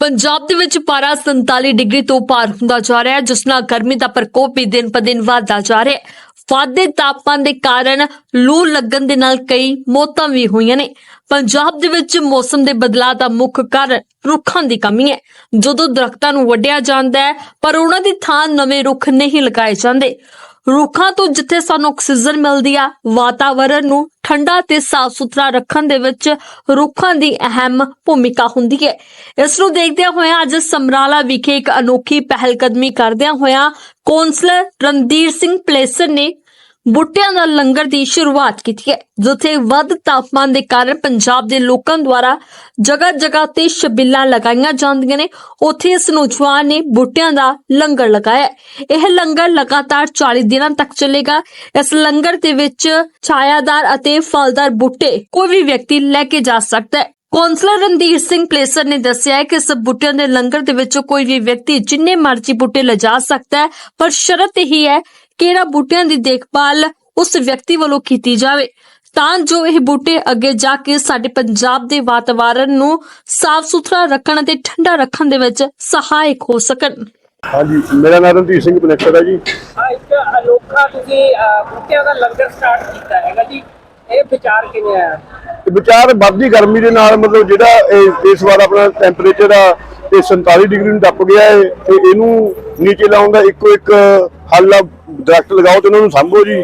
ਪੰਜਾਬ ਦੇ ਵਿੱਚ ਪਾਰਾ 47 ਡਿਗਰੀ ਤੋਂ ਪਾਰ ਹੁੰਦਾ ਜਾ ਰਿਹਾ ਹੈ, ਜਿਸ ਨਾਲ ਗਰਮੀ ਦਾ ਪ੍ਰਕੋਪ ਵੀ ਦਿਨ ਪਰ ਦਿਨ ਵਧਦਾ ਜਾ ਰਿਹਾ ਹੈ। ਵਾਧੇ ਤਾਪਮਾਨ ਦੇ ਕਾਰਨ ਲੂ ਲੱਗਣ ਦੇ ਨਾਲ ਕਈ ਮੌਤਾਂ ਵੀ ਹੋਈਆਂ ਨੇ। ਪੰਜਾਬ ਦੇ ਵਿੱਚ ਮੌਸਮ ਦੇ ਬਦਲਾਅ ਦਾ ਮੁੱਖ ਕਾਰਨ ਰੁੱਖਾਂ ਦੀ ਕਮੀ ਹੈ। ਜਦੋਂ ਦਰਖਤਾਂ ਨੂੰ ਵੱਢਿਆ ਜਾਂਦਾ ਹੈ, ਪਰ ਉਹਨਾਂ ਦੀ ਥਾਂ ਨਵੇਂ ਰੁੱਖ ਨਹੀਂ ਲਗਾਏ ਜਾਂਦੇ। ਰੁੱਖਾਂ ਤੋਂ ਜਿੱਥੇ ਸਾਨੂੰ ਆਕਸੀਜਨ ਮਿਲਦੀ ਆ, ਵਾਤਾਵਰਣ ਨੂੰ ਠੰਡਾ ਤੇ ਸਾਫ਼ ਸੁਥਰਾ ਰੱਖਣ ਦੇ ਵਿੱਚ ਰੁੱਖਾਂ ਦੀ ਅਹਿਮ ਭੂਮਿਕਾ ਹੁੰਦੀ ਹੈ। ਇਸ ਨੂੰ ਦੇਖਦਿਆਂ ਹੋਇਆਂ ਅੱਜ ਸਮਰਾਲਾ ਵਿਖੇ ਇੱਕ ਅਨੋਖੀ ਪਹਿਲਕਦਮੀ ਕਰਦਿਆਂ ਹੋਇਆਂ ਕੌਂਸਲਰ ਰਣਧੀਰ ਸਿੰਘ ਪਲੇਸਰ ਨੇ ਬੂਟਿਆਂ ਦਾ ਲੰਗਰ ਦੀ ਸ਼ੁਰੂਆਤ ਕੀਤੀ ਹੈ, ਜਿੱਥੇ ਵੱਧ ਤਾਪਮਾਨ ਦੇ ਕਾਰਨ ਪੰਜਾਬ ਦੇ ਲੋਕਾਂ ਦੁਆਰਾ ਜਗ੍ਹਾ ਜਗ੍ਹਾ ਤੇ ਛਬੀਲਾਂ ਲਗਾਈਆਂ ਜਾਂਦੀਆਂ ਨੇ। ਉੱਥੇ ਇਸ ਨੌਜਵਾਨ ਨੇ ਬੂਟਿਆਂ ਦਾ ਲੰਗਰ ਲਗਾਇਆ ਇਹ ਲੰਗਰ ਲਗਾਤਾਰ 40 ਦਿਨਾਂ ਤੱਕ ਚੱਲੇਗਾ। ਇਸ ਲੰਗਰ ਦੇ ਵਿੱਚ ਛਾਇਆਦਾਰ ਅਤੇ ਫਲਦਾਰ ਬੂਟੇ ਕੋਈ ਵੀ ਵਿਅਕਤੀ ਲੈ ਕੇ ਜਾ ਸਕਦਾ ਹੈ। ਕੌਂਸਲਰ ਰਣਧੀਰ ਸਿੰਘ ਪਲੇਸਰ ਨੇ ਦੱਸਿਆ ਹੈ ਕਿ ਇਸ ਬੂਟਿਆਂ ਦੇ ਲੰਗਰ ਦੇ ਵਿੱਚ ਕੋਈ ਵੀ ਵਿਅਕਤੀ ਜਿੰਨੇ ਮਰਜ਼ੀ ਬੂਟੇ ਲਿਜਾ ਸਕਦਾ ਹੈ, ਪਰ ਸ਼ਰਤ ਇਹੀ ਹੈ ਕਿ ਇਹਨਾਂ ਬੂਟਿਆਂ ਦੀ ਦੇਖਭਾਲ ਉਸ ਵਿਅਕਤੀ ਵੱਲੋਂ ਕੀਤੀ ਜਾਵੇ? ਤਾਂ ਜੋ ਇਹ ਬੂਟੇ ਅੱਗੇ ਜਾ ਕੇ ਸਾਡੇ ਪੰਜਾਬ ਦੇ ਵਾਤਾਵਰਣ ਨੂੰ ਸਾਫ਼ ਸੁਥਰਾ ਰੱਖਣ ਅਤੇ ਠੰਡਾ ਰੱਖਣ ਦੇ ਵਿੱਚ ਸਹਾਇਕ ਹੋ ਸਕਣ। ਹਾਂਜੀ ਮੇਰਾ ਨਾਮ ਰਣਧੀਰ ਸਿੰਘ ਕਨੈਕਟਰ ਹੈ ਜੀ। ਆ ਇੱਕ ਅਨੋਖਾ ਤੁਸੀਂ ਅਹ, ਬੂਟਿਆਂ ਦਾ ਲੰਗਰ ਸਟਾਰਟ ਕੀਤਾ ਹੈਗਾ ਜੀ। ਇਹ ਵਿਚਾਰ ਕਿਵੇਂ ਆਇਆ? ਵਿਚਾਰ ਵੱਧਦੀ ਗਰਮੀ ਦੇ ਨਾਲ ਮਤਲਬ ਜਿਹੜਾ ਇਸ ਵਾਰ ਆਪਣਾ ਟੈਂਪਰੇਚਰ ਆ ਇਹ 47 ਡਿਗਰੀ ਨੂੰ ਟੱਪ ਗਿਆ ਹੈ ਤੇ ਇਹਨੂੰ ਨੀਚੇ ਲਾਉਣ ਦਾ ਇੱਕੋ ਇੱਕ ਹੱਲ ਆ ਦਰਖਤ ਲਗਾਓ ਤੇ ਉਹਨਾਂ ਨੂੰ ਸਾਂਭੋ ਜੀ।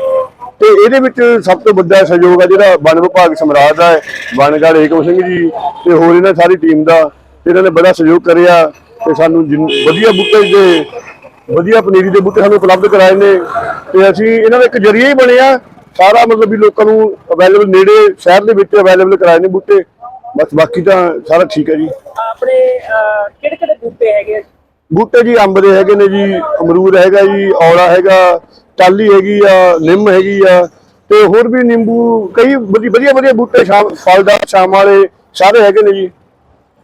ਤੇ ਇਹਦੇ ਵਿੱਚ ਸਭ ਤੋਂ ਵੱਡਾ ਸਹਿਯੋਗ ਆ ਜਿਹੜਾ ਵਣ ਵਿਭਾਗ ਸਮਰਾਟ ਦਾ ਹੈ ਵਣਗੜ ਏਕਮ ਸਿੰਘ ਜੀ ਤੇ ਹੋਰ ਇਹਨਾਂ ਸਾਰੀ ਟੀਮ ਦਾ। ਇਹਨਾਂ ਨੇ ਬੜਾ ਸਹਿਯੋਗ ਕਰਿਆ ਤੇ ਸਾਨੂੰ ਵਧੀਆ ਬੂਟੇ ਦੇ, ਵਧੀਆ ਪਨੀਰੀ ਦੇ ਬੂਟੇ ਸਾਨੂੰ ਉਪਲਬਧ ਕਰਾਏ ਨੇ। ਤੇ ਅਸੀਂ ਇਹਨਾਂ ਦਾ ਇੱਕ ਜਰੀਆ ਹੀ ਬਣਿਆ, ਸਾਰਾ ਮਤਲਬ ਵੀ ਲੋਕਾਂ ਨੂੰ ਅਵੇਲੇਬਲ ਨੇੜੇ ਸ਼ਹਿਰ ਦੇ ਵਿੱਚ ਅਵੇਲੇਬਲ ਕਰਾਏ ਨੇ ਬੂਟੇ। ਬਸ ਬਾਕੀ ਤਾਂ ਸਾਰਾ ਠੀਕ ਹੈ ਜੀ। ਆਪਣੇ ਕਿਹੜੇ ਕਿਹੜੇ ਬੂਟੇ ਹੈਗੇ ਬੂਟੇ ਜੀ ਅੰਬ ਦੇ ਹੈਗੇ ਨੇ ਜੀ ਅਮਰੂਦ ਹੈਗਾ ਜੀ ਔਲਾ ਹੈਗਾ ਟਾਲੀ ਹੈਗੀ ਆ ਨਿੰਮ ਹੈਗੀ ਆ ਤੇ ਹੋਰ ਵੀ ਨਿੰਬੂ ਕਈ ਵਧੀ- ਵਧੀਆ ਵਧੀਆ ਬੂਟੇ ਫਲਦਾਰ ਸ਼ਾਮ ਵਾਲੇ ਸਾਰੇ ਹੈਗੇ ਨੇ ਜੀ।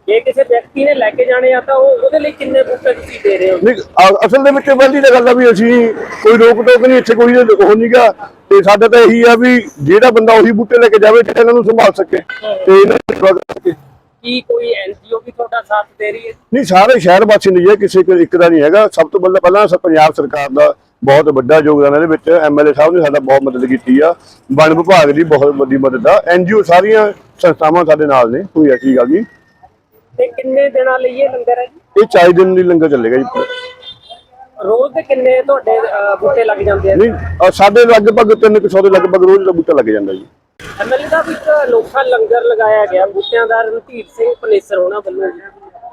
ਜੇ ਕਿਸੇ ਵਿਅਕਤੀ ਨੇ ਲੈ ਕੇ ਜਾਣੇ ਆ ਤਾਂ ਉਹ ਉਹਦੇ ਲਈ ਕਿੰਨੇ ਬੂਟੇ ਤੁਸੀਂ ਦੇ ਰਹੇ ਹੋ? ਨਹੀਂ ਅਸਲ ਦੇ ਵਿੱਚ ਪਹਿਲੀ ਤਾਂ ਗੱਲ ਆ ਵੀ ਅਸੀਂ ਕੋਈ ਰੋਕ ਟੋਕ ਨਹੀਂ ਇੱਥੇ ਕੋਈ ਉਹ ਨਹੀਂਗਾ ਤੇ ਸਾਡਾ ਤਾਂ ਇਹੀ ਆ ਵੀ ਜਿਹੜਾ ਬੰਦਾ ਉਹੀ ਬੂਟੇ ਲੈ ਕੇ ਜਾਵੇ ਤੇ ਇਹਨਾਂ ਨੂੰ ਸੰਭਾਲ ਸਕੇ ਤੇ ਇਹਨਾਂ ਨੂੰ ਸਕੇ। ਕੀ ਕੋਈ ਐਨਜੀਓ ਵੀ ਤੁਹਾਡਾ ਸਾਥ ਦੇ ਰਹੀ ਹੈ? ਨਹੀਂ ਸਾਰੇ ਸ਼ਹਿਰ ਵਾਸੀ ਨਹੀਂ ਹੈ ਕਿਸੇ ਇੱਕ- ਇੱਕ ਦਾ ਨਹੀਂ ਹੈਗਾ। ਸਭ ਤੋਂ ਪਹਿਲਾਂ ਪਹਿਲਾਂ ਪੰਜਾਬ ਸਰਕਾਰ ਦਾ ਬਹੁਤ ਵੱਡਾ ਯੋਗਦਾਨ ਇਹਦੇ ਵਿੱਚ ਐਮਐਲਏ ਸਾਹਿਬ ਨੇ ਸਾਡਾ ਬਹੁਤ ਮਦਦ ਕੀਤੀ ਆ। ਵਣ ਵਿਭਾਗ ਦੀ ਬਹੁਤ ਵੱਡੀ ਮਦਦ ਆ। ਐਨਜੀਓ ਸਾਰੀਆਂ ਸੰਸਥਾਵਾਂ ਸਾਡੇ ਨਾਲ ਨੇ ਕੋਈ ਐਸੀ ਗੱਲ ਨਹੀਂ। ਤੇ ਕਿੰਨੇ ਦਿਨਾਂ ਲਈ ਇਹ ਲੰਗਰ ਹੈ ਜੀ? ਇਹ 40 ਦਿਨ ਦੀ ਲੰਗਰ ਚੱਲੇਗਾ ਜੀ। ਰੋਜ਼ ਦੇ ਕਿੰਨੇ ਤੁਹਾਡੇ ਅਹ, ਬੂਟੇ ਲੱਗ ਜਾਂਦੇ ਆ? ਨਹੀਂ ਸਾਡੇ ਲਗਭਗ 300 ਦੇ ਲਗਭਗ ਰੋਜ਼ ਦਾ ਬੂਟਾ ਲੱਗ ਜਾਂਦਾ ਜੀ। ਐਮਐਲਏ ਦਾ ਇੱਕ ਅਨੋਖਾ ਲੰਗਰ ਲਗਾਇਆ ਗਿਆ। ਬੂਟਿਆਂ ਦਾ ਰਣਧੀਰ ਸਿੰਘ ਪਲੇਸਰ ਹੋਣਾ ਵੱਲੋਂ ਜੀ।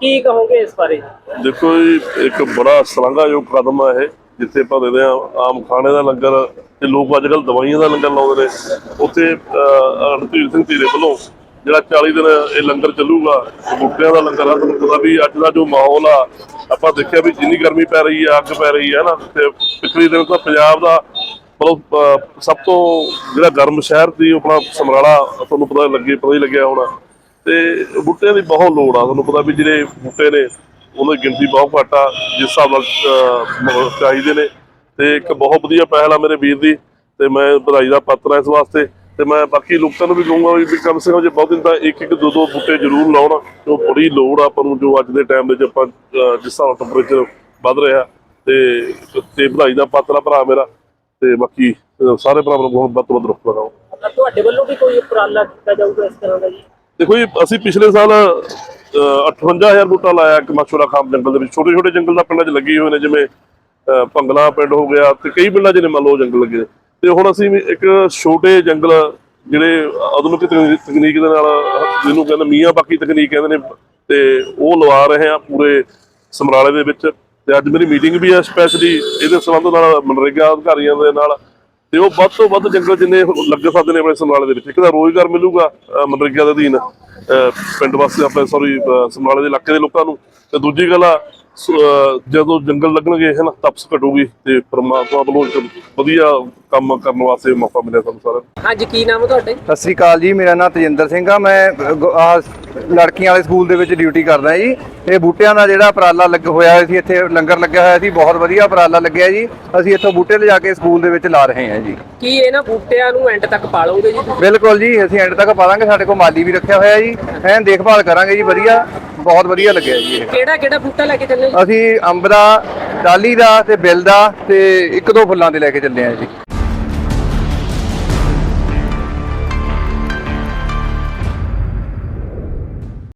ਕੀ ਕਹੋਗੇ ਇਸ ਬਾਰੇ? ਦੇਖੋ ਜੀ ਇੱਕ ਬੜਾ ਸ਼ਲਾਘਾਯੋਗ ਕਦਮ ਆ ਇਹ ਜਿੱਥੇ ਆਪਾਂ ਦੇਖਦੇ ਆ ਆਮ ਖਾਣੇ ਦਾ ਲੰਗਰ ਤੇ ਲੋਕ ਅੱਜ ਕੱਲ ਦਵਾਈਆਂ ਦਾ ਲੰਗਰ ਲਾਉਂਦੇ ਨੇ। ਉੱਥੇ ਅਹ, ਰਣਧੀਰ ਸਿੰਘ ਧੀਰੇ ਵੱਲੋਂ ਜਿਹੜਾ 40 ਦਿਨ ਇਹ ਲੰਗਰ ਚੱਲੂਗਾ ਬੂਟਿਆਂ ਦਾ ਲੰਗਰ ਆ, ਤੁਹਾਨੂੰ ਪਤਾ ਵੀ ਅੱਜ ਦਾ ਜੋ ਮਾਹੌਲ ਆ, ਆਪਾਂ ਦੇਖਿਆ ਵੀ ਜਿੰਨੀ ਗਰਮੀ ਪੈ ਰਹੀ ਆ, ਅੱਗ ਪੈ ਰਹੀ ਹੈ ਨਾ, ਤੇ ਪਿਛਲੇ ਦਿਨ ਤਾਂ ਪੰਜਾਬ ਦਾ ਮਤਲਬ ਸਭ ਤੋਂ ਜਿਹੜਾ ਗਰਮ ਸ਼ਹਿਰ ਦੀ ਆਪਣਾ ਸਮਰਾਲਾ, ਤੁਹਾਨੂੰ ਪਤਾ ਲੱਗੇ, ਪਤਾ ਹੀ ਲੱਗਿਆ ਹੋਣਾ। ਤੇ ਬੂਟਿਆਂ ਦੀ ਬਹੁਤ ਲੋੜ ਆ, ਤੁਹਾਨੂੰ ਪਤਾ ਵੀ ਜਿਹੜੇ ਬੂਟੇ ਨੇ ਉਹਨਾਂ ਦੀ ਗਿਣਤੀ ਬਹੁਤ ਘੱਟ ਆ, ਜਿਸ ਹਿਸਾਬ ਨਾਲ ਚਾਹੀਦੇ ਨੇ। ਤੇ ਇੱਕ ਬਹੁਤ ਵਧੀਆ ਪਹਿਲ ਆ ਮੇਰੇ ਵੀਰ ਦੀ, ਤੇ ਮੈਂ ਵਧਾਈ ਦਾ ਪਾਤਰ ਆ ਇਸ ਵਾਸਤੇ। ਤੇ ਮੈਂ ਬਾਕੀ ਲੋਕਾਂ ਨੂੰ ਵੀ ਕਹੂੰਗਾ ਵੀ ਕਮ ਸੇ ਕਮ ਜੇ ਬਹੁਤ ਦਿਨ ਤਾਂ ਇੱਕ ਇੱਕ ਦੋ ਦੋ ਬੂਟੇ ਜ਼ਰੂਰ ਲਾਉਣ ਜੋ ਬੜੀ ਲੋੜ ਆ ਆਪਾਂ ਨੂੰ ਜੋ ਅੱਜ ਦੇ ਟਾਈਮ ਦੇ ਵਿੱਚ ਆਪਾਂ ਜਿਸ ਹਿਸਾਬ ਟੈਂਪਰੇਚਰ ਵੱਧ ਰਿਹਾ ਤੇ ਤੇ ਵਧਾਈ ਦਾ ਪਾਤਰ ਭਰਾ ਮੇਰਾ ਤੇ ਬਾਕੀ ਸਾਰੇ ਭਰਾਵਾਂ ਨੂੰ ਬਹੁਤ ਵੱਧ ਤੋਂ ਵੱਧ ਰੁੱਖ ਲਗਾਓ। ਤਾਂ ਤੁਹਾਡੇ ਵੱਲੋਂ ਵੀ ਕੋਈ ਉਪਰਾਲਾ ਕੀਤਾ ਜਾਊਗਾ ਇਸ ਤਰ੍ਹਾਂ ਦਾ ਜੀ? ਦੇਖੋ ਜੀ ਅਸੀਂ ਪਿਛਲੇ ਸਾਲ ਅਹ, 58000 ਬੂਟਾ ਲਾਇਆ ਇੱਕ ਮਸ਼ਹੂਰਾ ਖਾਮ ਜੰਗਲ ਦੇ ਵਿੱਚ। ਛੋਟੇ ਛੋਟੇ ਜੰਗਲ ਦਾ ਪਿੰਡਾਂ 'ਚ ਲੱਗੇ ਹੋਏ ਨੇ ਜਿਵੇਂ ਭੰਗਲਾ ਪਿੰਡ ਹੋ ਗਿਆ ਤੇ ਕਈ ਪਿੰਡਾਂ 'ਚ ਨੇ ਮੰਨ ਲਓ ਜੰਗਲ ਲੱਗੇ। ਤੇ ਹੁਣ ਅਸੀਂ ਇੱਕ ਛੋਟੇ ਜੰਗਲ, ਜਿਹੜੇ ਆਧੁਨਿਕ ਤਕਨੀ- ਤਕਨੀਕ ਦੇ ਨਾਲ, ਜਿਹਨੂੰ ਕਹਿੰਦੇ ਮੀਆਂ ਬਾਕੀ ਤਕਨੀਕ ਕਹਿੰਦੇ ਨੇ, ਤੇ ਉਹ ਲਵਾ ਰਹੇ ਆ ਪੂਰੇ ਸਮਰਾਲੇ ਦੇ ਵਿੱਚ। ਤੇ ਅੱਜ ਮੇਰੀ ਮੀਟਿੰਗ ਵੀ ਹੈ ਸਪੈਸ਼ਲੀ ਇਹਦੇ ਸੰਬੰਧ ਨਾਲ, ਮਨਰੇਗਾ ਅਧਿਕਾਰੀਆਂ ਦੇ ਨਾਲ। ਤੇ ਉਹ ਵੱਧ ਤੋਂ ਵੱਧ ਜੰਗਲ ਜਿੰਨੇ ਲੱਗ ਸਕਦੇ ਨੇ ਆਪਣੇ ਸਮਰਾਲੇ ਦੇ ਵਿੱਚ। ਇੱਕ ਤਾਂ ਰੋਜ਼ਗਾਰ ਮਿਲੂਗਾ ਮਨਰੇਗਾ ਦੇ ਅਧੀਨ, ਅਹ ਪਿੰਡ ਵਾਸੀ ਆਪਣੇ ਸੌਰੀ ਸਮਰਾਲੇ ਦੇ ਇਲਾਕੇ ਦੇ ਲੋਕਾਂ ਨੂੰ। ਤੇ ਦੂਜੀ ਗੱਲ ਆ ਜਦੋਂ ਜੰਗਲ ਲੱਗਣਗੇ ਹੈ ਨਾ ਤਪਸ ਘਟੂਗੀ ਤੇ ਪਰਮਾਤਮਾ ਵੱਲੋਂ ਵਧੀਆ ਕੰਮ ਕਰਨ ਵਾਸਤੇ ਮੌਕਾ ਮਿਲਿਆ ਸਾਨੂੰ ਸਾਰਿਆਂ ਨੂੰ। ਹਾਂਜੀ ਕੀ ਨਾਮ ਹੈ ਤੁਹਾਡੇ ਸਤਿ ਸ੍ਰੀ ਅਕਾਲ ਜੀ ਮੇਰਾ ਨਾਮ ਤਜਿੰਦਰ ਸਿੰਘ ਆ। ਮੈਂ ਆਹ ਲੜਕੀਆਂ ਵਾਲੇ ਸਕੂਲ ਦੇ ਵਿੱਚ ਡਿਊਟੀ ਕਰਦਾ ਜੀ। ਇਹ ਬੂਟਿਆਂ ਦਾ ਜਿਹੜਾ ਉਪਰਾਲਾ ਲੱਗ ਹੋਇਆ ਸੀ ਇੱਥੇ ਲੰਗਰ ਲੱਗਿਆ ਹੋਇਆ ਸੀ ਬਹੁਤ ਵਧੀਆ ਉਪਰਾਲਾ ਲੱਗਿਆ ਜੀ। ਅਸੀਂ ਇੱਥੋਂ ਬੂਟੇ ਲਿਜਾ ਕੇ ਸਕੂਲ ਦੇ ਵਿੱਚ ਲਾ ਰਹੇ ਹਾਂ ਜੀ। ਕੀ ਇਹਨਾਂ ਬੂਟਿਆਂ ਨੂੰ ਐਂਡ ਤੱਕ ਪਾਲੋਗੇ ਜੀ? ਬਿਲਕੁਲ ਜੀ ਅਸੀਂ ਐਂਡ ਤੱਕ ਪਾ ਦਾਂਗੇ ਸਾਡੇ ਕੋਲ ਮਾਲੀ ਵੀ ਰੱਖਿਆ ਹੋਇਆ ਜੀ। ਐਨ ਦੇਖਭਾਲ ਕਰਾਂਗੇ ਜੀ ਵਧੀਆ। ਬਹੁਤ ਵਧੀਆ ਲੱਗਿਆ ਜੀ ਇਹ ਕਿਹੜਾ ਕਿਹੜਾ ਬੂਟਾ ਲੈ ਕੇ ਚੱਲੇ? ਅਸੀਂ ਅੰਬ ਦਾ ਡਾਲੀ ਦਾ ਤੇ ਬਿੱਲ ਦਾ ਤੇ ਇੱਕ ਦੋ ਫੁੱਲਾਂ ਦੇ ਲੈ ਕੇ ਚੱਲੇ ਆ ਜੀ